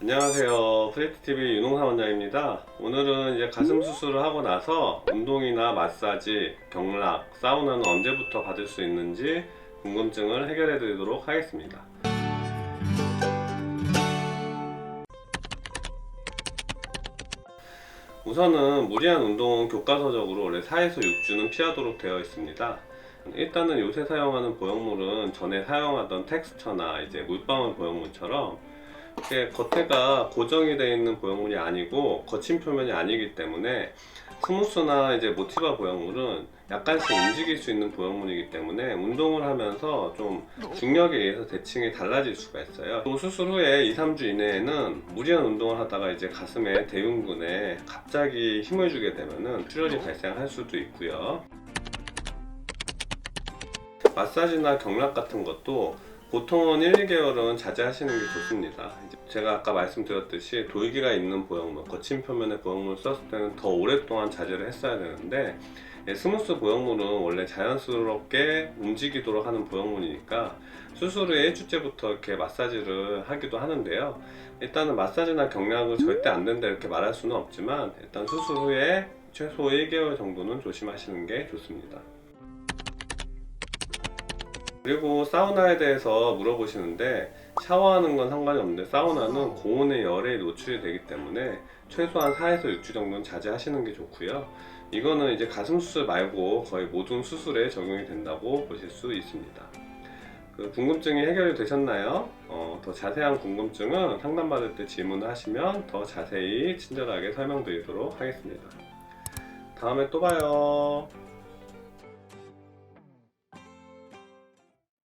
안녕하세요. 프레티TV 윤홍사 원장입니다. 오늘은 이제 가슴 수술을 하고 나서 운동이나 마사지, 경락, 사우나는 언제부터 받을 수 있는지 궁금증을 해결해 드리도록 하겠습니다. 우선은 무리한 운동은 교과서적으로 원래 4에서 6주는 피하도록 되어 있습니다. 일단은 요새 사용하는 보형물은 전에 사용하던 텍스처나 이제 물방울 보형물처럼 이게 겉에가 고정이 되어 있는 보형물이 아니고 거친 표면이 아니기 때문에 스무스나 이제 모티바 보형물은 약간씩 움직일 수 있는 보형물이기 때문에 운동을 하면서 좀 중력에 의해서 대칭이 달라질 수가 있어요. 또 수술 후에 2, 3주 이내에는 무리한 운동을 하다가 이제 가슴에 대흉근에 갑자기 힘을 주게 되면은 출혈이 발생할 수도 있고요. 마사지나 경락 같은 것도 보통은 1, 2개월은 자제하시는 게 좋습니다. 제가 아까 말씀드렸듯이 돌기가 있는 보형물, 거친 표면의 보형물 썼을 때는 더 오랫동안 자제를 했어야 되는데 예, 스무스 보형물은 원래 자연스럽게 움직이도록 하는 보형물이니까 수술 후에 1주째부터 이렇게 마사지를 하기도 하는데요. 일단은 마사지나 경락을 절대 안 된다 이렇게 말할 수는 없지만 일단 수술 후에 최소 1개월 정도는 조심하시는 게 좋습니다. 그리고 사우나에 대해서 물어보시는데 샤워하는 건 상관이 없는데 사우나는 고온의 열에 노출이 되기 때문에 최소한 4에서 6주 정도는 자제하시는 게 좋고요. 이거는 이제 가슴 수술 말고 거의 모든 수술에 적용이 된다고 보실 수 있습니다. 그 궁금증이 해결이 되셨나요? 어, 더 자세한 궁금증은 상담받을 때 질문을 하시면 더 자세히 친절하게 설명드리도록 하겠습니다. 다음에 또 봐요.